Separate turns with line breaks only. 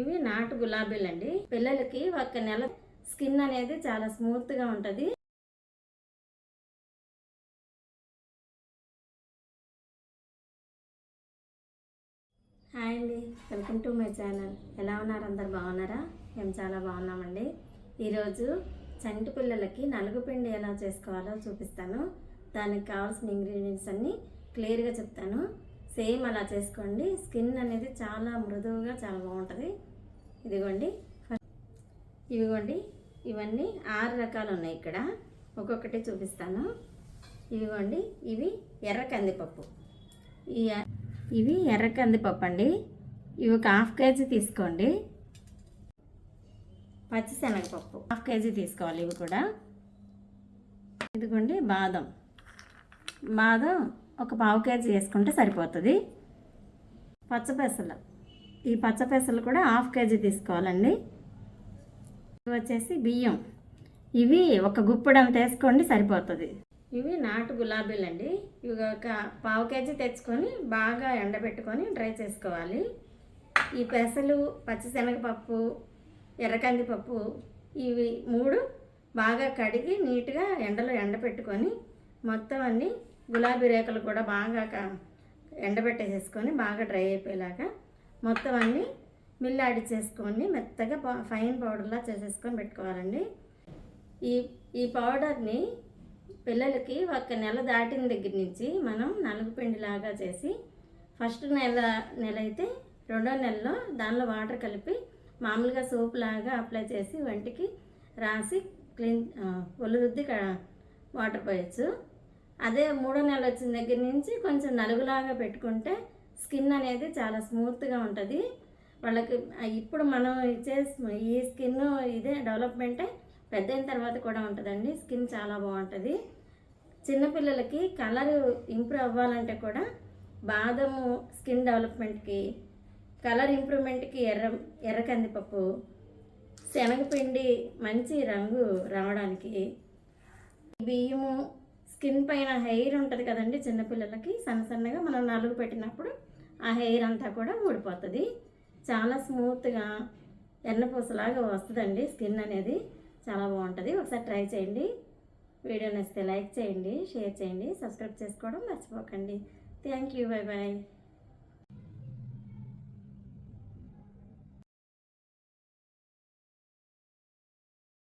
ఇవి నాటు గులాబీలు అండి పిల్లలకి ఒక నెల స్కిన్ అనేది చాలా స్మూత్గా ఉంటుంది. హాయ్ అండి. Welcome to my channel. ఎలా ఉన్నారు? అందరు బాగున్నారా? మేము చాలా బాగున్నామండి. ఈరోజు చంటి పిల్లలకి నలుగు పిండి ఎలా చేసుకోవాలో చూపిస్తాను. దానికి కావాల్సిన ఇంగ్రీడియంట్స్ అన్నీ క్లియర్గా చెప్తాను. సేమ్ అలా చేసుకోండి. స్కిన్ అనేది చాలా మృదువుగా చాలా బాగుంటుంది. ఇదిగోండి. ఇవిగోండి. ఇవన్నీ ఆరు రకాలు ఉన్నాయి ఇక్కడ. ఒక్కొక్కటి చూపిస్తాను. ఇవిగోండి. ఇవి ఎర్ర కందిపప్పు. ఈ ఇవి ఎర్ర కందిపప్పు అండి. ఇవి ఒక హాఫ్ కేజీ తీసుకోండి. పచ్చిశనగపప్పు హాఫ్ కేజీ తీసుకోవాలి ఇవి కూడా. ఇదిగోండి బాదం. బాదం ఒక పావు కేజీ వేసుకుంటే సరిపోతుంది. పచ్చపెసలు ఈ పచ్చపెసలు కూడా హాఫ్ కేజీ తీసుకోవాలండి. ఇవి వచ్చేసి బియ్యం. ఇవి ఒక గుప్పడంత వేసుకోండి సరిపోతుంది. ఇవి నాటు గులాబీలు అండి ఇవి ఒక పావు కేజీ తెచ్చుకొని బాగా ఎండబెట్టుకొని డ్రై చేసుకోవాలి. ఈ పెసలు పచ్చిశనగపప్పు ఎర్రకందిపప్పు ఇవి మూడు బాగా కడిగి నీట్గా ఎండలో ఎండబెట్టుకొని మొత్తం అన్నీ గులాబీ రేఖలు కూడా బాగా ఎండబెట్టేసేసుకొని బాగా డ్రై అయిపోయేలాగా మొత్తం అన్నీ మిల్లు ఆడి చేసుకొని మెత్తగా పౌ- ఫైన్ పౌడర్లా చేసేసుకొని పెట్టుకోవాలండి. ఈ ఈ పౌడర్ని పిల్లలకి ఒక నెల దాటిన దగ్గర నుంచి మనం నలుగు పిండిలాగా చేసి ఫస్ట్ నెల నెల అయితే రెండో నెలలో దానిలో వాటర్ కలిపి మామూలుగా సోప్ లాగా అప్లై చేసి వంటికి రాసి క్లీన్ ఆ, ఒళ్ళు రుద్ది వాటర్ పోయచ్చు. అదే మూడో నెల వచ్చిన దగ్గర నుంచి కొంచెం నలుగులాగా పెట్టుకుంటే స్కిన్ అనేది చాలా స్మూత్గా ఉంటుంది. వాళ్ళకి ఇప్పుడు మనం ఇచ్చే ఈ స్కిన్ ఇదే డెవలప్మెంటే పెద్ద అయిన తర్వాత కూడా ఉంటుందండి. స్కిన్ చాలా బాగుంటుంది. చిన్నపిల్లలకి కలర్ ఇంప్రూవ్ అవ్వాలంటే కూడా బాదము స్కిన్ డెవలప్మెంట్కి కలర్ ఇంప్రూవ్మెంట్కి ఎర్ర ఎర్ర కందిపప్పు శనగపిండి మంచి రంగు రావడానికి బియ్యము స్కిన్ పైన హెయిర్ ఉంటుంది కదండి చిన్నపిల్లలకి సన్న సన్నగా మనం నలుగు పెట్టినప్పుడు ఆ హెయిర్ అంతా కూడా ఊడిపోతుంది. చాలా స్మూత్గా ఎన్నపూసలాగా వస్తుందండి స్కిన్ అనేది. చాలా బాగుంటుంది. ఒకసారి ట్రై చేయండి. వీడియో నచ్చితే లైక్ చేయండి షేర్ చేయండి సబ్స్క్రైబ్ చేసుకోవడం మర్చిపోకండి. Thank you. Bye bye